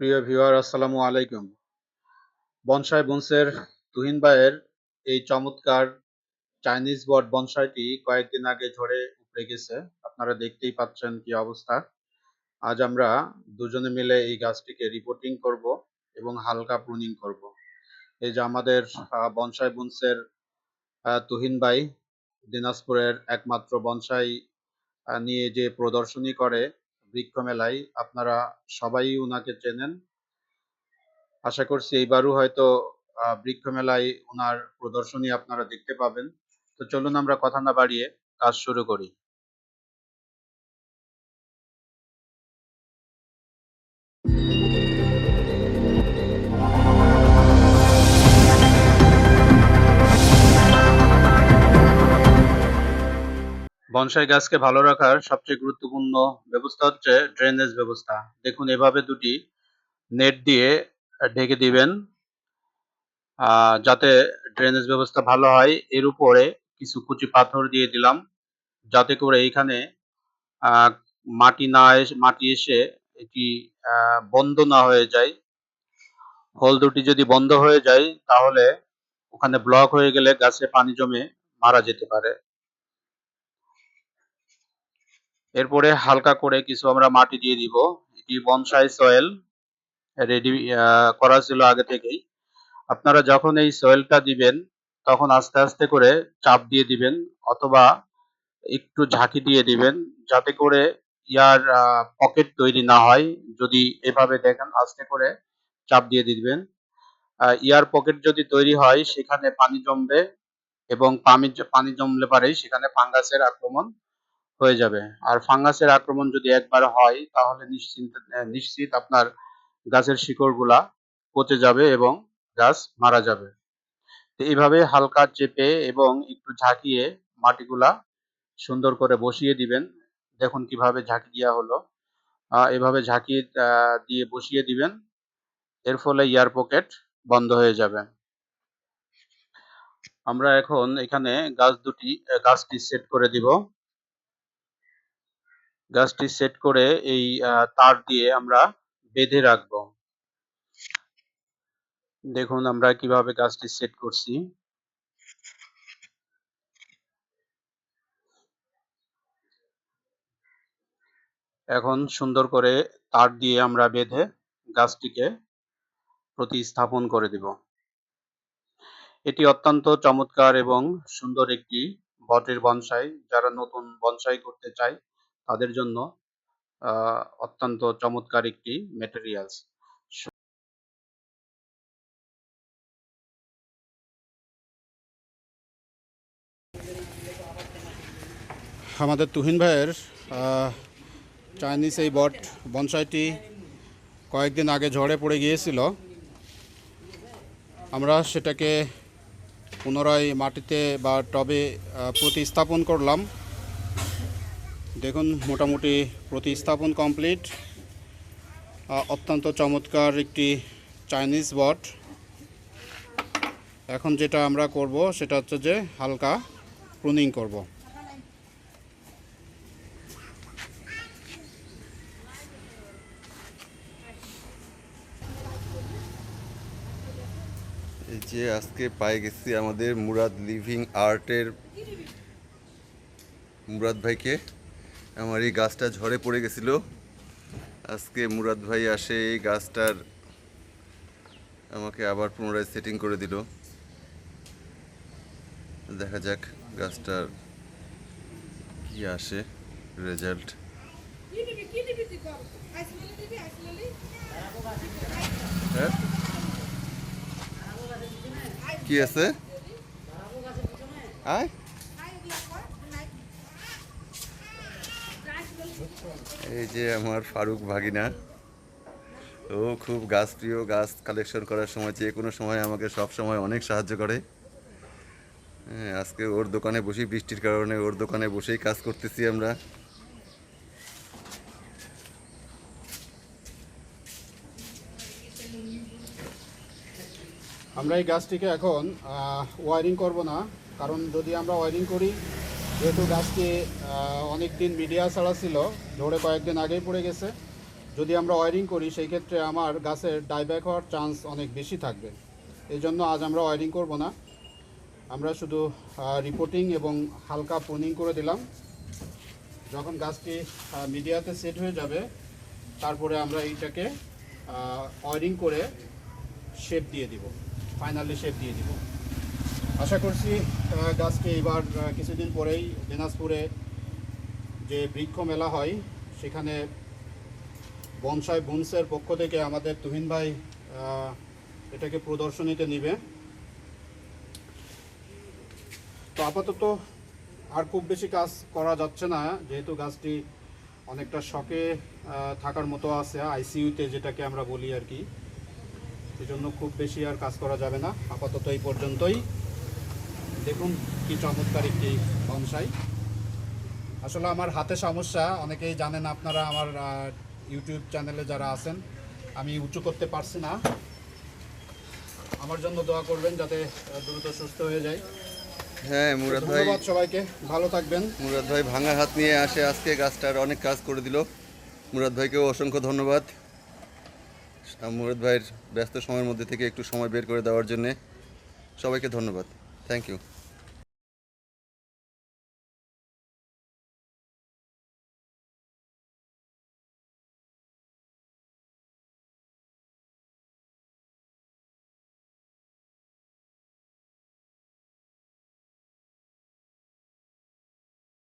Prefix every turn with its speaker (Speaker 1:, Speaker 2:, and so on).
Speaker 1: প্রিয় ভিউয়ার, আসসালামু আলাইকুম। বনসাই বুনসের তুহিন ভাইয়ের এই চমৎকার চাইনিজ বট বনসাইটি কয়েকদিন আগে ঝরে উপড়ে গেছে। আপনারা দেখতেই পাচ্ছেন কি অবস্থা। আজ আমরা দুজনে মিলে এই গাছটিকে রিপোর্টিং করব এবং হালকা প্রুনিং করব। এই যে আমাদের বনসাই বুনসের তুহিন ভাই, দিনাজপুরের একমাত্র বনসাই নিয়ে যে প্রদর্শনী করে বৃক্ষ মেলায় আপনারা সবাই ওনাকে চেনেন। আশা করছি এইবারও হয়তো বৃক্ষ মেলায় ওনার প্রদর্শনী আপনারা দেখতে পাবেন। তো চলুন আমরা কথা না বাড়িয়ে কাজ শুরু করি। বনসাই গাছকে ভালো রাখার সবচেয়ে গুরুত্বপূর্ণ ব্যবস্থা হচ্ছে ড্রেনেজ ব্যবস্থা। দেখুন, এভাবে দুটি নেট দিয়ে ঢেকে দিবেন যাতে ড্রেনেজ ব্যবস্থা ভালো হয়। এর উপরে কিছু কুচি পাথর দিয়ে দিলাম, যাতে করে এইখানে মাটি না এসে, মাটি এসে এটি বন্ধ না হয়ে যায়। হোল দুটি যদি বন্ধ হয়ে যায়, তাহলে ওখানে ব্লক হয়ে গেলে গাছে পানি জমে মারা যেতে পারে। এরপরে হালকা করে কিছু আমরা মাটি দিয়ে দিব। এটি বনসাই সয়েল রেডি করা ছিল আগে থেকেই। আপনারা যখন এই সয়েলটা দিবেন, তখন আস্তে আস্তে করে চাপ দিয়ে দিবেন অথবা একটু ঝাঁকি দিয়ে দিবেন যাতে করে ইয়ার পকেট তৈরি না হয়। যদি এভাবে দেখেন, আস্তে করে চাপ দিয়ে দিবেন। ইয়ার পকেট যদি তৈরি হয়, সেখানে পানি জমবে এবং পানি জমলে পারে সেখানে ফাঙ্গাসের আক্রমণ হয়ে যাবে। আর ফাঙ্গাসের আক্রমণ যদি একবার হয় তাহলে নিশ্চিন্ত নিশ্চিত আপনার গাছের শিকড়গুলা পচে যাবে এবং গাছ মারা যাবে। তো এইভাবে হালকা চেপে এবং একটু ঝাঁকিয়ে মাটিগুলা সুন্দর করে বসিয়ে দিবেন। দেখুন কীভাবে ঝাঁকি দেওয়া হলো এভাবে ঝাঁকিয়ে আহ, দিয়ে বসিয়ে দিবেন। এর ফলে ইয়ার পকেট বন্ধ হয়ে যাবে। আমরা এখন এখানে গাছ দুটি গাছটি সেট করে দিব। গাছটি সেট করে এই তার দিয়ে আমরা বেঁধে রাখব। দেখুন আমরা কীভাবে গাছটি সেট করছি। এখন সুন্দর করে তার দিয়ে আমরা বেঁধে গাছটিকে প্রতিস্থাপন করে দিব। এটি অত্যন্ত চমৎকার এবং সুন্দর একটি বটের বনসাই। যারা নতুন বনসাই করতে চায় তাদের জন্য অত্যন্ত চমৎকার একটি মেটেরিয়ালস আমাদের তুহিন ভাইয়ের চাইনিজ এই বট বনসাইটি কয়েকদিন আগে ঝড়ে পড়ে গিয়েছিল। আমরা সেটাকে পুনরায় মাটিতে বা টবে প্রতিস্থাপন করলাম। দেখুন, মোটামুটি প্রতিস্থাপন কমপ্লিট। অত্যন্ত চমৎকার একটি চাইনিজ বট। এখন যেটা আমরা করব, সেটা হচ্ছে যে হালকা প্রুনিং করব।
Speaker 2: এই যে আজকে পাই গেছি আমাদের মুরাদ লিভিং আর্টের মুরাদ ভাইকে। আমার এই গাছটা ঝড়ে পড়ে গেছিল। আজকে মুরাদ ভাই আসে এই গাছটার আমাকে আবার পুনরায় সেটিং করে দিল। দেখা যাক গাছটার কি আসে রেজাল্ট হ্যাঁ? কি আছে? আয়। এই যে আমার ফারুক ভাগিনা। ও খুব গাছ প্রিয় গাছ কালেকশন করার সময় যে কোনো সময় আমাকে সব সময় অনেক সাহায্য করে। হ্যাঁ, আজকে ওর দোকানে বসেই বৃষ্টির কারণে ওর দোকানে বসেই কাজ করতেছি আমরা।
Speaker 1: আমরা এই গাছটিকে এখন ওয়ারিং করব না কারণ যদি আমরা ওয়ারিং করি যেহেতু গাছটি অনেক দিন মিডিয়া ছাড়া ছিল ঝড়ে কয়েকদিন আগেই পড়ে গেছে।
Speaker 3: যদি আমরা ওয়ারিং করি, সেই ক্ষেত্রে আমার গাছের ডাইব্যাক হওয়ার চান্স অনেক বেশি থাকবে। এই জন্য আজ আমরা ওয়ারিং করব না। আমরা শুধু রিপোর্টিং এবং হালকা প্রুনিং করে দিলাম। যখন গাছটি মিডিয়াতে সেট হয়ে যাবে, তারপরে আমরা এইটাকে ওয়ারিং করে শেপ দিয়ে দিব। ফাইনালি শেপ দিয়ে দিব। আশা করছি গাছটি এবার কিছুদিন পরেই দিনাজপুরে যে বৃক্ষ মেলা হয়, সেখানে বনসাই বুনসের পক্ষ থেকে আমাদের তুহিন ভাই এটাকে প্রদর্শনীতে নিবে। তো আপাতত আর খুব বেশি কাজ করা যাচ্ছে না, যেহেতু গাছটি অনেকটা শখে থাকার মতো আছে, আইসিইউতে যেটাকে আমরা বলি আর কি। সেজন্য খুব বেশি আর কাজ করা যাবে না, আপাতত এই পর্যন্তই। দেখুন কি চমৎকার একটি বনসাই। আসলে আমার হাতে সমস্যা অনেকেই জানেন আপনারা আমার ইউটিউব চ্যানেলে যারা আছেন আমি উঁচু করতে পারছি না। আমার জন্য দোয়া করবেন যাতে দ্রুত সুস্থ হয়ে যায়।
Speaker 2: হ্যাঁ মুরাদ ভাই।
Speaker 3: ধন্যবাদ সবাইকে। ভালো থাকবেন।
Speaker 2: মুরাদ ভাই ভাঙা হাত নিয়ে আসে আজকে গাছটার অনেক কাজ করে দিল। মুরাদ ভাইকেও অসংখ্য ধন্যবাদ। মুরাদ ভাইয়ের ব্যস্ত সময়ের মধ্যে থেকে একটু সময় বের করে দেওয়ার জন্যে সবাইকে ধন্যবাদ। Thank you